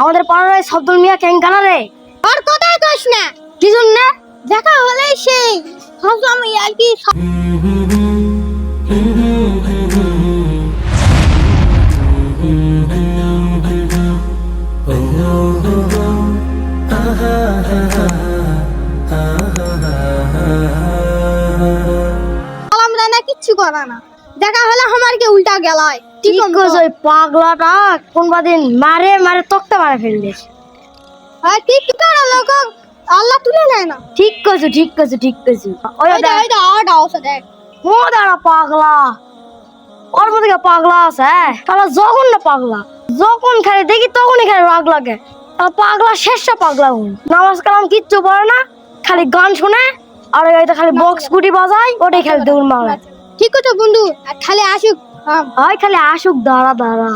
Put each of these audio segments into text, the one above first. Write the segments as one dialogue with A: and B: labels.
A: আমাদের ওই শব্দুল মিয়া কেঙ্কানা রে।
B: আর কথাই কইস না।
A: কি জন্য
B: দেখা হলেই সেই ভাবলাম আর কি আমরা না কিচ্ছু করা না। দেখা হলে আমার কে উল্টা গেলায়।
A: ঠিক কইছ ওই পাগলাটা কোনবা দিন মারে মারে তক্তা মারে ফেললিস
B: আর কি কি করে লোক? আল্লাহ তুলে নেয় না।
A: ঠিক কইছ ঠিক কইছ ঠিক কইছ। ওই
B: দা ওই দা আট আছে দেখ
A: ও দাঁড়া পাগলা। ওর মধ্যে কি পাগলা আছে হ্যাঁ? তাহলে যখন না পাগলা যখন খালি দেখি তখনই খালি রাগ লাগে। তাহলে পাগলা শেষটা পাগলা হন নামাজ কালাম কিচ্ছু পড়ে না খালি গান শুনে আর ওই গাড়িতে খালি বক্স গুটি বাজায় ওটাই খালি দৌড় মারে।
B: ঠিক আছে বন্ধু আর খালি আসুক হ্যাঁ
A: হয় খালি আসুক দাঁড়া দাঁড়া।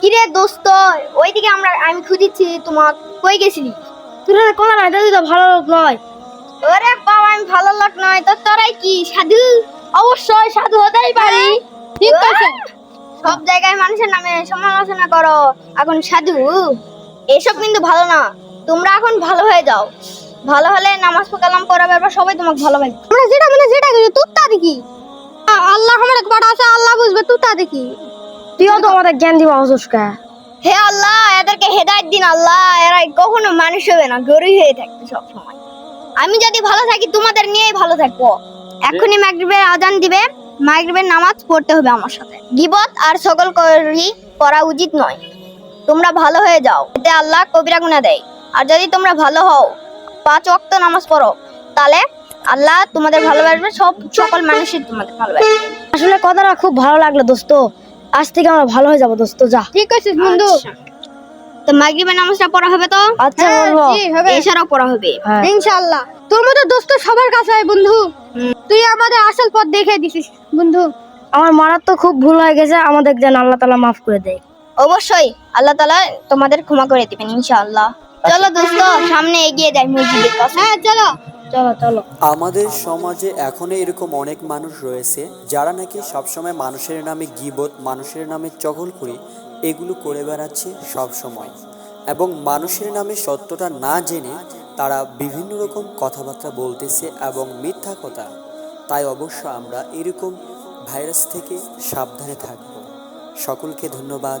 B: কিরে দোস্ত ওইদিকে আমরা আমি খুঁজেছি তোমার কই গেছিলি?
A: কথা নাই তুই তো ভালো লোক নয়।
B: ওরে বাবা আমি ভালো লোক নয় তো তোরাই কি সাধু?
A: অবশ্যই সাধু হতেই পারি।
B: ঠিক আছে। সব জায়গায় মানুষের নামে সমালোচনা করো এখন সাধু। এসব কিন্তু ভালো না। তোমরা এখন ভালো হয়ে যাও। ভালো হলে নামাজ কালাম করাবে এবার সবাই তোমাকে ভালো ভালোবাসবে আমরা যেটা মানে যেটা করি তুই তা দেখি আল্লাহ আমার একবার আছে আল্লাহ বুঝবে তুই তা দেখি।
A: তুইও তো আমাদের জ্ঞান দিবা অসুস্কা
B: হে আল্লাহ এদেরকে হেদায়েত দিন আল্লাহ এরা কখনো মানুষ হবে না গরুই হয়ে থাকবে সব সময় আমি যদি ভালো থাকি তোমাদের নিয়েই ভালো থাকব। এখনই মাগরিবের আজান দিবে মাগরিবের নামাজ পড়তে হবে আমার সাথে। গিবত আর সকল করি করা উচিত নয়। তোমরা ভালো হয়ে যাও। এতে আল্লাহ কবিরা গুণা দেয়। আর যদি তোমরা ভালো হও পাঁচ ওয়াক্ত নামাজ পড়ো তাহলে আল্লাহ তোমাদের ভালোবাসবে সব সকল মানুষই তোমাদের ভালোবাসবে।
A: আসলে কথাটা খুব ভালো লাগল দোস্ত। আজ থেকে আমরা ভালো হয়ে যাব দোস্ত যা।
B: ঠিক আছে বন্ধু। তো মাগরিবের নামাজটা পড়া হবে তো?
A: আচ্ছা বলব।
B: এছাড়াও পড়া হবে।
A: হ্যাঁ।
B: ইনশাআল্লাহ। তোর মতো দোস্ত সবার কাছে হয় বন্ধু। তুই আমাদের আসল পথ দেখে দিছিস বন্ধু।
A: আমার তো খুব ভুল হয়ে গেছে। আমাদের যেন আল্লাহ তালা মাফ করে দেয়।
B: অবশ্যই আল্লাহ তাআলা তোমাদের ক্ষমা করে দিবেন ইনশাআল্লাহ। চলো দোস্ত সামনে এগিয়ে যাই মসজিদের কাছে হ্যাঁ চলো।
A: চলো চলো।
C: আমাদের সমাজে এখনও এরকম অনেক মানুষ রয়েছে যারা নাকি সবসময় মানুষের নামে গিবত মানুষের নামে চগলখড়ি এগুলো করে বেড়াচ্ছে সব সময় এবং মানুষের নামে সত্যটা না জেনে তারা বিভিন্ন রকম কথাবার্তা বলতেছে এবং মিথ্যা কথা। তাই অবশ্য আমরা এরকম ভাইরাস থেকে সাবধানে থাকব। সকলকে ধন্যবাদ।